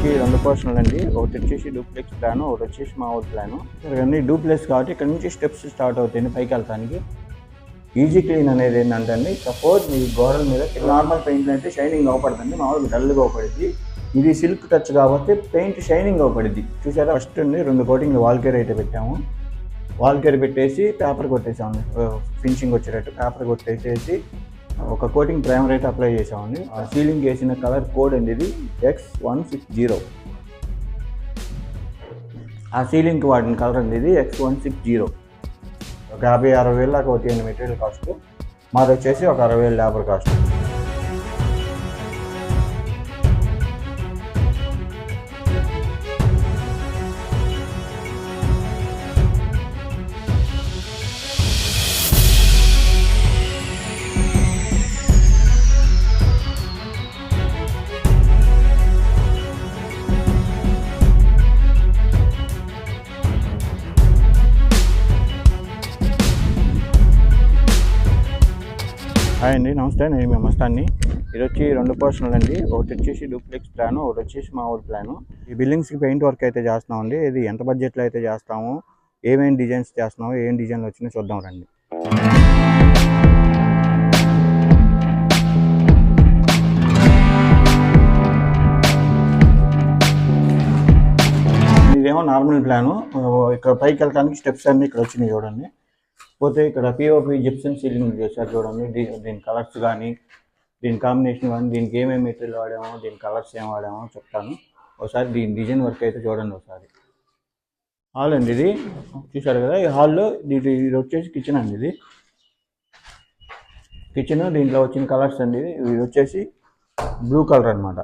మనకి రెండు పోర్షన్లు అండి ఒకటి వచ్చేసి డూప్లెక్స్ ప్లాన్ ఒకటి వచ్చేసి మామూలు ప్లాన్. అన్ని డూప్లెక్స్ కాబట్టి ఇక్కడ నుంచి స్టెప్స్ స్టార్ట్ అవుతాయండి పైకి వెళ్తానికి ఈజీ క్లీన్ అనేది ఏంటంటే అండి సపోజ్ మీ గోడల మీద నార్మల్ పెయింట్లు అయితే షైనింగ్ అవపడుతుంది మామూలుగా డల్గా అవపడుద్ది. ఇది సిల్క్ టచ్ కాబట్టి పెయింట్ షైనింగ్ అవపడుద్ది. చూసారా? ఫస్ట్ అండి రెండు కోటింగ్ వాల్ కేర్ అయితే పెట్టాము. వాల్ కేర్ పెట్టేసి పేపర్ కొట్టేసాము. ఫినిషింగ్ వచ్చేటట్టు పేపర్ కొట్టేసేసి ఒక కోటింగ్ ప్రైమ్ రేట్ అప్లై చేసామండి ఆ సీలింగ్ వేసిన కలర్ కోడ్ అండి ఇది ఎక్స్ వన్ సిక్స్ జీరో ఆ సీలింగ్కి వాడిన కలర్ అండి ఇది ఎక్స్ వన్ సిక్స్ జీరో ఒక యాభై అరవై వేలు దాకా వచ్చేయండి మెటీరియల్ కాస్ట్. మాది వచ్చేసి ఒక అరవై వేలు లేబర్ కాస్ట్. అండి. నమస్తే నేను మీ మస్తాన్ని ఇది వచ్చి రెండు పర్సనల్ అండి. ఒకటి వచ్చేసి డూప్లెక్స్ ప్లాన్ ఒకటి వచ్చేసి మామూలు ప్లాన్ ఈ బిల్డింగ్స్కి పెయింట్ వర్క్ అయితే చేస్తున్నామండి. ఇది ఎంత బడ్జెట్లో అయితే చేస్తాము? ఏమేమి డిజైన్స్ చేస్తున్నాము? ఏం డిజైన్లు వచ్చినాయో చూద్దాం రండి. ఇదేమో నార్మల్ ప్లాను ఇక్కడ పైకి వెళ్ళడానికి స్టెప్స్ అన్నీ ఇక్కడ వచ్చినాయి చూడండి. పోతే ఇక్కడ పిఓపి జిప్సన్ సీలింగ్ చేశారు చూడండి. దీని కలర్స్ కానీ దీని కాంబినేషన్ కానీ దీనికి ఏమేమి మెటీరియల్ వాడామో దీని కలర్స్ ఏం వాడామో చెప్తాను. ఒకసారి దీని డిజైన్ వర్క్ అయితే చూడండి ఒకసారి. హాల్ అండి ఇది. చూశారు కదా ఈ హాల్లో ఇది ఇది వచ్చేసి కిచెన్ అండి ఇది. కిచెన్ దీంట్లో వచ్చిన కలర్స్ అండి ఇది. ఇది వచ్చేసి బ్లూ కలర్ అనమాట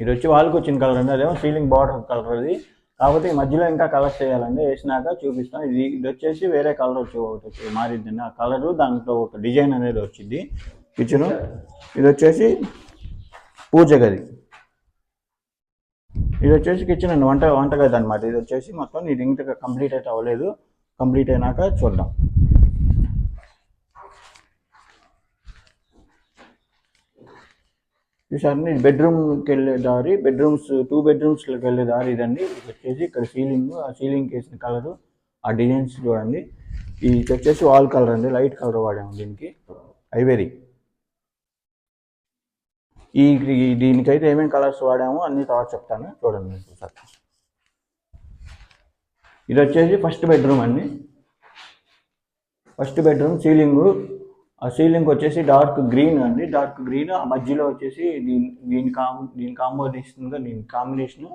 ఇది వచ్చి వాళ్ళకి వచ్చిన కలర్ అండి. అదేమో సీలింగ్ బార్డర్ కలర్ అది. కాకపోతే ఈ మధ్యలో ఇంకా కలర్స్ చేయాలండి. వేసినాక చూపిస్తాం. ఇది ఇది వచ్చేసి వేరే కలర్ వచ్చి ఒకటి వచ్చి మారిద్దండి ఆ కలరు దాంట్లో ఒక డిజైన్ అనేది వచ్చింది. కిచెను ఇది వచ్చేసి పూజ గది. ఇది వచ్చేసి కిచెన్ అండి. వంట వంటగది అనమాట ఇది వచ్చేసి మొత్తం ఇది ఇంకా కంప్లీట్ అయితే అవ్వలేదు. కంప్లీట్ అయినాక చూద్దాం. చూసారండి నేను బెడ్రూమ్కి వెళ్ళే దారి బెడ్రూమ్స్ టూ బెడ్రూమ్స్లోకి వెళ్ళే దారి ఇదండి. ఇది వచ్చేసి ఇక్కడ సీలింగ్ ఆ సీలింగ్కి వేసిన కలరు ఆ డిజైన్స్ చూడండి. ఇది వచ్చేసి వాల్ కలర్ అండి. లైట్ కలర్ వాడాము దీనికి. ఐవెరీ. ఈ దీనికైతే ఏమేమి కలర్స్ వాడామో అన్ని తర్వాత చెప్తాను. చూడండి ఒకసారి. ఇది వచ్చేసి ఫస్ట్ బెడ్రూమ్ అండి. ఫస్ట్ బెడ్రూమ్ సీలింగు ఆ సీలింగ్ వచ్చేసి డార్క్ గ్రీన్ అండి. డార్క్ గ్రీన్ ఆ మధ్యలో వచ్చేసి దీని దీని కాం దీని కాంబినేషన్గా దీని కాంబినేషన్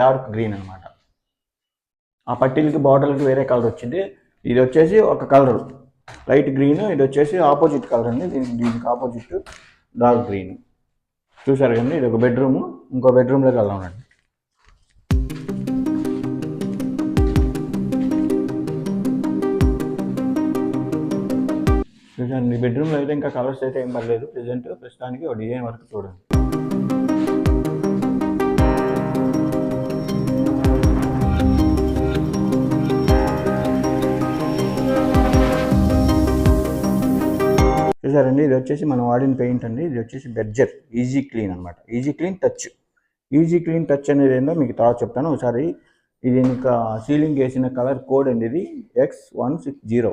డార్క్ గ్రీన్ అన్నమాట. ఆ పట్టీలకి బాటిల్కి వేరే కలర్ వచ్చింది. ఇది వచ్చేసి ఒక కలర్. లైట్ గ్రీన్ ఇది వచ్చేసి ఆపోజిట్ కలర్ అండి. దీనికి దీనికి ఆపోజిట్ డార్క్ గ్రీన్. చూసారు కదండి ఇది ఒక బెడ్రూమ్. ఇంకో బెడ్రూమ్లోకి వెళ్దాం చూసాను ఈ బెడ్రూమ్లో అయితే ఇంకా కలర్స్ అయితే ఏం పర్లేదు ప్రజెంట్ ప్రస్తుతానికి ఒక డిజైన్ వరకు చూడండి చూసారండి ఇది వచ్చేసి మనం వాడిన పెయింట్ అండి. ఇది వచ్చేసి బెడ్జర్ ఈజీ క్లీన్ అనమాట easy clean touch easy clean touch అనేది ఏందో మీకు తర్వాత చెప్తాను. ఒకసారి ఇది ఇంకా సీలింగ్ వేసిన కలర్ కోడ్ అండి ఇది. ఎక్స్ వన్ సిక్స్ జీరో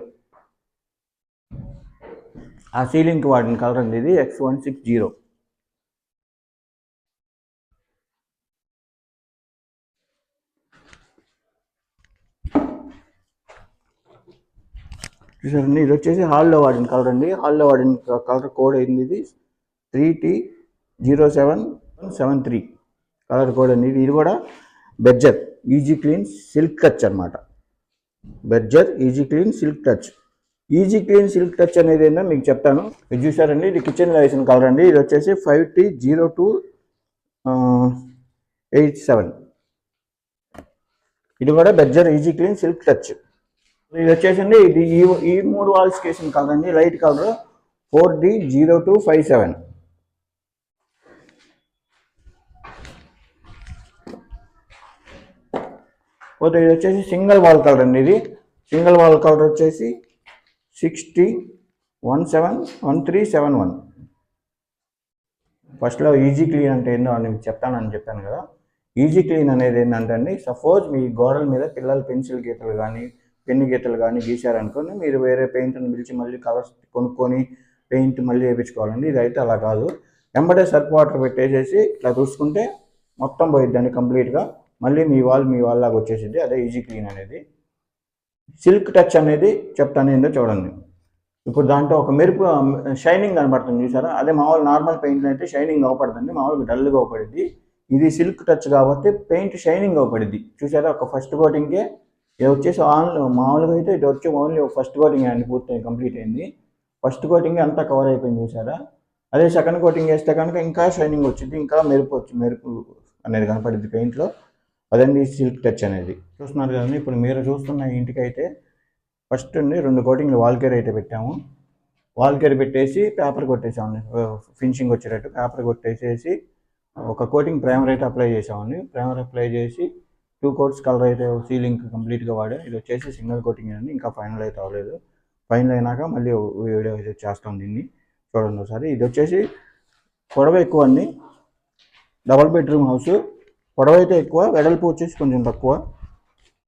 ఆ సీలింగ్కి వాడిన కలర్ అండి ఇది ఎక్స్ వన్ సిక్స్ జీరో చూసారండి ఇది వచ్చేసి హాల్లో వాడిన కలర్ అండి. హాల్లో వాడిన కలర్ కోడ్ అయింది ఇది? Three T zero seven seven three colour code అండి ఇది. ఇది కూడా Berger easy clean silk touch అనమాట Berger easy clean silk touch. Easy clean silk touch అనేది ఏందో మీకు చెప్తాను. ఇది చూసారండి ఇది కిచెన్లో వేసిన కలర్ అండి. ఇది వచ్చేసి five T zero two eight seven. ఇది కూడా Berger easy clean silk touch. ఇది వచ్చేసండి ఇది ఈ ఈ మూడు వాల్స్కి వేసిన కలర్ అండి light colour. Four D zero two five seven. పోతే ఇది వచ్చేసి సింగిల్ వాల్ కలర్ అండి ఇది. సింగిల్ వాల్ కలర్ వచ్చేసి sixty one seven one three seven one ఫస్ట్లో ఈజీ క్లీన్ అంటే ఏందో అని చెప్తానని చెప్పాను కదా. ఈజీ క్లీన్ అనేది ఏంటంటే అండి సపోజ్ మీ గోడల మీద పిల్లలు పెన్సిల్ గీతలు కానీ పెన్ను గీతలు కానీ గీశారనుకోండి మీరు వేరే పెయింట్ని పిలిచి మళ్ళీ కలర్స్ కొనుక్కొని పెయింట్ మళ్ళీ వేయించుకోవాలండి. ఇదైతే అలా కాదు. వెంబడే సర్ఫ్ వాటర్ పెట్టేసేసి ఇట్లా చూసుకుంటే మొత్తం పోయిద్దండి కంప్లీట్గా మళ్ళీ మీ వాల్ మీ వాళ్ళ లాగా వచ్చేసింది అదే ఈజీ క్లీన్ అనేది. సిల్క్ టచ్ అనేది చెప్తాను ఏందో చూడండి. ఇప్పుడు దాంట్లో ఒక మెరుపు షైనింగ్ కనబడుతుంది చూసారా? అదే మామూలు నార్మల్ పెయింట్లో అయితే షైనింగ్ అవపడుతుంది మామూలుగా డల్గా అవపడింది ఇది సిల్క్ టచ్ కాబట్టి పెయింట్ షైనింగ్ అవపడింది చూసారా? ఒక ఫస్ట్ కోటింగ్కే ఇది వచ్చేసి ఆన్ మామూలుగా అయితే ఇది వచ్చి ఓన్లీ ఫస్ట్ కోటింగ్ అండి పూర్తి కంప్లీట్ అయింది. ఫస్ట్ కోటింగ్ అంతా కవర్ అయిపోయింది చూసారా? అదే సెకండ్ కోటింగ్ వేస్తే కనుక ఇంకా షైనింగ్ వచ్చింది ఇంకా మెరుపు వచ్చి మెరుపు అనేది కనపడింది పెయింట్లో. అదండి సిల్క్ టచ్ అనేది. చూస్తున్నారు కదండి ఇప్పుడు మీరు చూస్తున్న ఇంటికి ఇంటికైతే ఫస్ట్ అండి రెండు కోటింగ్లు వాల్కేర్ అయితే పెట్టాము. వాల్కేర్ పెట్టేసి పేపర్ కొట్టేసామండి. ఫినిషింగ్ వచ్చేటట్టు పేపర్ కొట్టేసేసి ఒక కోటింగ్ ప్రైమర్ అయితే అప్లై చేసామండి. ప్రైమర్ అప్లై చేసి టూ కోట్స్ కలర్ అయితే సీలింగ్ కంప్లీట్గా వాడే. ఇది వచ్చేసి సింగిల్ కోటింగ్ అండి ఇంకా ఫైనల్ అయితే అవ్వలేదు. ఫైనల్ అయినాక మళ్ళీ వీడియో అయితే చేస్తాం దీన్ని చూడండి ఒకసారి. ఇది వచ్చేసి పొడవ ఎక్కువ అండి. డబల్ బెడ్రూమ్ హౌస్ పొడవైతే ఎక్కువ వెడల్పు వచ్చేసి కొంచెం తక్కువ.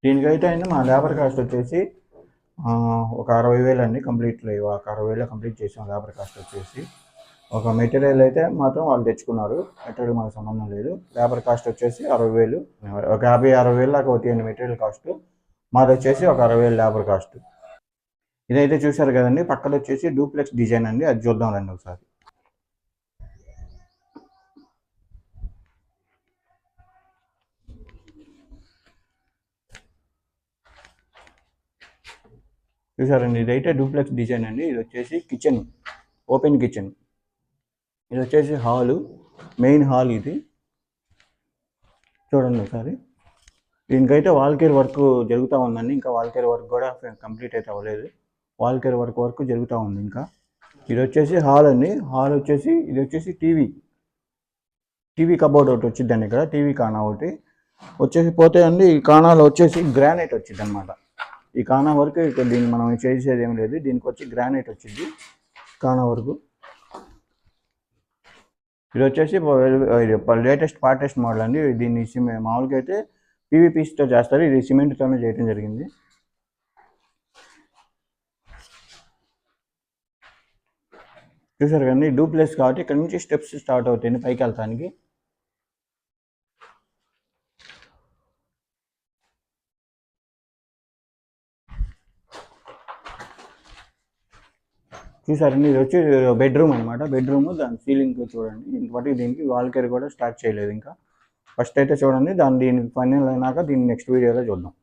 దీనికైతే అయినా మా లేబర్ కాస్ట్ వచ్చేసి ఒక అరవై వేలు అండి కంప్లీట్ ఒక అరవై వేలు కంప్లీట్ చేసాం లేబర్ కాస్ట్ వచ్చేసి. ఒక మెటీరియల్ అయితే మాత్రం వాళ్ళు తెచ్చుకున్నారు మెటీరియల్ మాకు సంబంధం లేదు. లేబర్ కాస్ట్ వచ్చేసి అరవై వేలు ఒక యాభై అరవై వేలు దాకా అవుతాయండి మెటీరియల్ కాస్ట్. మాది వచ్చేసి ఒక అరవై వేలు లేబర్ కాస్ట్. ఇదైతే చూశారు కదండి పక్కన వచ్చేసి డూప్లెక్స్ డిజైన్ అండి అది చూద్దాం రండి ఒకసారి. చూసారండి ఇదైతే డూప్లెక్స్ డిజైన్ అండి. ఇది వచ్చేసి కిచెన్ ఓపెన్ కిచెన్. ఇది వచ్చేసి హాలు మెయిన్ హాల్ ఇది. చూడండి ఒకసారి. దీనికైతే వాల్కేర్ వర్క్ జరుగుతూ ఉందండి. ఇంకా వాల్కేర్ వర్క్ కూడా కంప్లీట్ అయితే అవ్వలేదు. వాల్కేర్ వర్క్ వర్క్ జరుగుతూ ఉంది ఇంకా. ఇది వచ్చేసి హాల్ అండి. హాల్ వచ్చేసి ఇది వచ్చేసి టీవీ. టీవీ కబోర్డ్ ఒకటి వచ్చిందండి ఇక్కడ. టీవీ కానా ఒకటి. వచ్చేసి పోతే అండి ఈ కానాలో వచ్చేసి గ్రానైట్ వచ్చింది అనమాట ఈ కానా వరకు ఇక దీన్ని మనం చేసేది ఏం లేదు. దీనికి వచ్చి గ్రానైట్ వచ్చింది. కానా వరకు. ఇది వచ్చేసి లేటెస్ట్ పార్టెస్ట్ మోడల్ అండి. దీన్ని సిమె- మామూలుగా అయితే పీవీపీస్తో చేస్తారు. ఇది సిమెంట్తోనే చేయడం జరిగింది. చూసారు కానీ డూప్లెస్ కాబట్టి ఇక్కడ నుంచి స్టెప్స్ స్టార్ట్ అవుతాయి పైకి వెళ్తానికి. చూసారండి ఇది వచ్చి బెడ్రూమ్ అనమాట బెడ్రూమ్ దాని సీలింగ్ చూడండి. బట్టి దీనికి వాల్ కేర్ కూడా స్టార్ట్ చేయలేదు ఇంకా. ఫస్ట్ అయితే చూడండి దాని దీని ఫైనల్ అయినాక దీన్ని నెక్స్ట్ వీడియోలో చూద్దాం.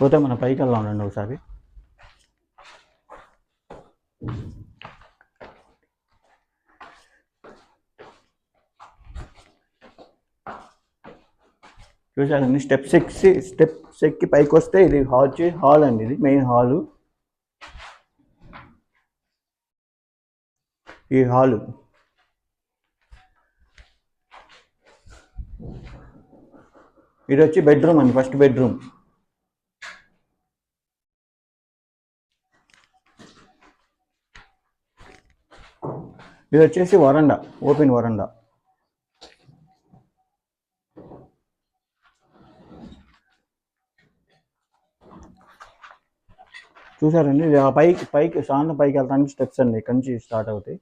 పోతే మన పైకి వెళ్దాం ఉండండి ఒకసారి. చూసారండి స్టెప్ ఎక్కి స్టెప్ ఎక్కి పైకి వస్తే ఇది హాల్ హాల్ అండి ఇది మెయిన్ హాలు. ఈ హాలు. ఇది వచ్చి బెడ్రూమ్ అండి ఫస్ట్ బెడ్రూమ్. ఇది వచ్చేసి వరండా ఓపెన్ వరండా. చూసారండి ఇది ఆ పైకి పైకి సాంత పైకి వెళ్తానికి స్టెప్స్ అండి. ఇక్కడి నుంచి స్టార్ట్ అవుతాయి.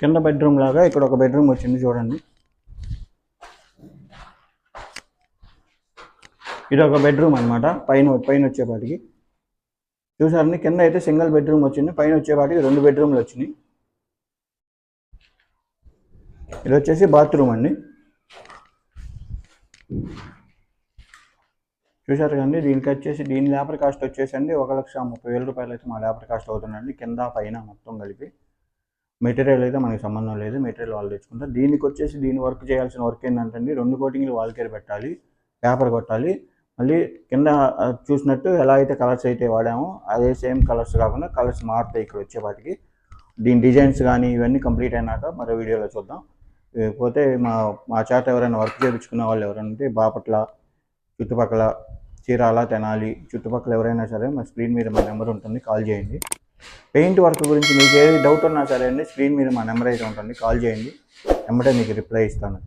కింద బెడ్రూమ్ లాగా ఇక్కడ ఒక బెడ్రూమ్ వచ్చింది చూడండి. ఇది ఒక బెడ్రూమ్ అన్నమాట. పైన పైన వచ్చేపాటికి. చూసారండి కింద అయితే సింగిల్ బెడ్రూమ్ వచ్చింది. పైన వచ్చేపాటికి రెండు బెడ్రూమ్లు వచ్చినాయి. ఇది వచ్చేసి బాత్రూమ్ అండి. చూసారు కదండి దీనికి వచ్చేసి దీని లేబర్ కాస్ట్ వచ్చేసండి ఒక లక్ష ముప్పై వేల రూపాయలు అయితే మా లేబర్ కాస్ట్ అవుతుందండి. కింద పైన మొత్తం కలిపి. మెటీరియల్ అయితే మనకి సంబంధం లేదు. మెటీరియల్ వాళ్ళు తెచ్చుకుంటారు. దీనికి వచ్చేసి దీని వర్క్ చేయాల్సిన వర్క్ ఏంటంటే రెండు కోటింగ్లు వాల్ పెట్టాలి. పేపర్ కొట్టాలి. మళ్ళీ కింద చూసినట్టు ఎలా అయితే కలర్స్ అయితే వాడామో అదే సేమ్ కలర్స్ కాకుండా కలర్స్ మారుతాయి ఇక్కడ వచ్చేపాటికి. దీని డిజైన్స్ కానీ ఇవన్నీ కంప్లీట్ అయినాక మరో వీడియోలో చూద్దాం. పోతే మా మా చేత ఎవరైనా వర్క్ చేయించుకున్న వాళ్ళు ఎవరైనా ఉంటే బాపట్ల చుట్టుపక్కల చీరాల తెనాలి చుట్టుపక్కల ఎవరైనా సరే మా స్క్రీన్ మీద మా నెంబర్ ఉంటుంది కాల్ చేయండి. పెయింట్ వర్క్ గురించి మీకు ఏది డౌట్ ఉన్నా సరే అండి స్క్రీన్ మీద మా నెంబర్ అయితే ఉంటుంది కాల్ చేయండి. వెంబడే మీకు రిప్లై ఇస్తాను.